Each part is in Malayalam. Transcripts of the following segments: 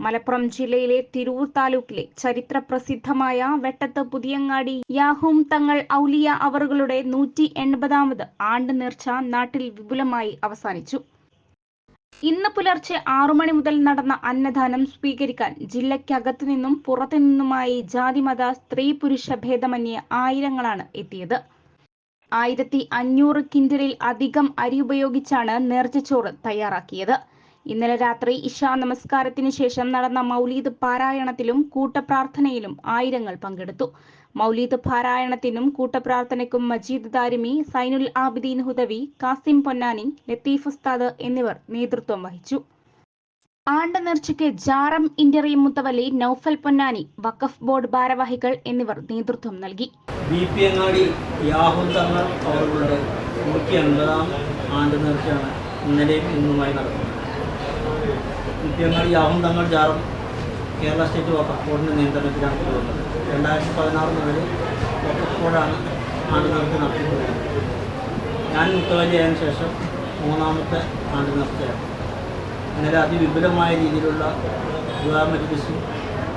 മലപ്പുറം ജില്ലയിലെ തിരൂർ താലൂക്കിലെ ചരിത്ര പ്രസിദ്ധമായ വെട്ടത്ത് പുതിയങ്ങാടി യാഹൂം തങ്ങൾ ഔലിയ അവറുകളുടെ നൂറ്റി എൺപതാമത് ആണ്ട് നേർച്ച നാട്ടിൽ വിപുലമായി അവസാനിച്ചു. ഇന്ന് പുലർച്ചെ ആറു മണി മുതൽ നടന്ന അന്നദാനം സ്വീകരിക്കാൻ ജില്ലയ്ക്കകത്തു നിന്നും പുറത്തു നിന്നുമായി ജാതിമത സ്ത്രീ പുരുഷ ഭേദമന്യേ ആയിരങ്ങളാണ് എത്തിയത്. ആയിരത്തി അഞ്ഞൂറ് കിൻഡലിൽ അധികം അരി ഉപയോഗിച്ചാണ് നേർച്ചച്ചോറ് തയ്യാറാക്കിയത്. ഇന്നലെ രാത്രി ഇഷാ നമസ്കാരത്തിന് ശേഷം നടന്ന മൗലീദ് പാരായണത്തിലും കൂട്ടപ്രാർത്ഥനയിലും ആയിരങ്ങൾ പങ്കെടുത്തു. മൗലീദ് പാരായണത്തിനും കൂട്ടപ്രാർത്ഥനയ്ക്കും മജീദ് ദാരിമി സൈനുൽ ആബിദീൻ ഹുദവി കാസിം പൊന്നാനി ലത്തീഫ് ഉസ്താദ് എന്നിവർ നേതൃത്വം വഹിച്ചു. ആണ്ട നേർച്ചയ്ക്ക് ജാറം ഇന്ററിയം മുത്തവലി നൌഫൽ പൊന്നാനി വഖഫ് ബോർഡ് ഭാരവാഹികൾ എന്നിവർ നേതൃത്വം നൽകി. ബി ആണ്ട് ഇന്നലെയും ഇന്നുമായി നടക്കുന്നത്. യാഹുൽ തങ്ങൾ ജാറും കേരള സ്റ്റേറ്റ് വക്കഫ് ബോർഡിന്റെ നിയന്ത്രണത്തിലാണ് പോകുന്നത് രണ്ടായിരത്തി പതിനാറ് മുതൽ വക്കഫ് ബോർഡാണ് ആണ്ട് നേർച്ച നടത്തിക്കൊണ്ടിരുന്നത് ഞാൻ മുത്തവലിയായതിനു ശേഷം മൂന്നാമത്തെ ആണ്ട് നേർച്ചയാണ് ഇന്നലെ അതിവിപുലമായ രീതിയിലുള്ള വിവാഹ മജ്ലിസും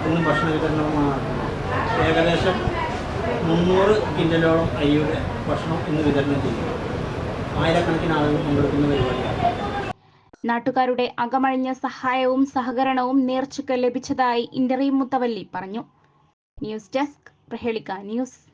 ഇന്നും ഭക്ഷണ വിതരണവുമാണ് നടത്തുന്നത് ഏകദേശം മുന്നൂറ് കിൻഡലോളം അയ്യയുടെ ഭക്ഷണം ഇന്ന് വിതരണം ചെയ്യും. ആയിരക്കണക്കിന് ആളുകൾ പങ്കെടുക്കുന്ന പരിപാടിയാണ്. നാട്ടുകാരുടെ അകമഴിഞ്ഞ സഹായവും സഹകരണവും നേർച്ചയ്ക്ക് ലഭിച്ചതായി ഇന്ററിയം മുത്തവല്ലി പറഞ്ഞു. ന്യൂസ് ഡെസ്ക് പ്രഹേളിക ന്യൂസ്.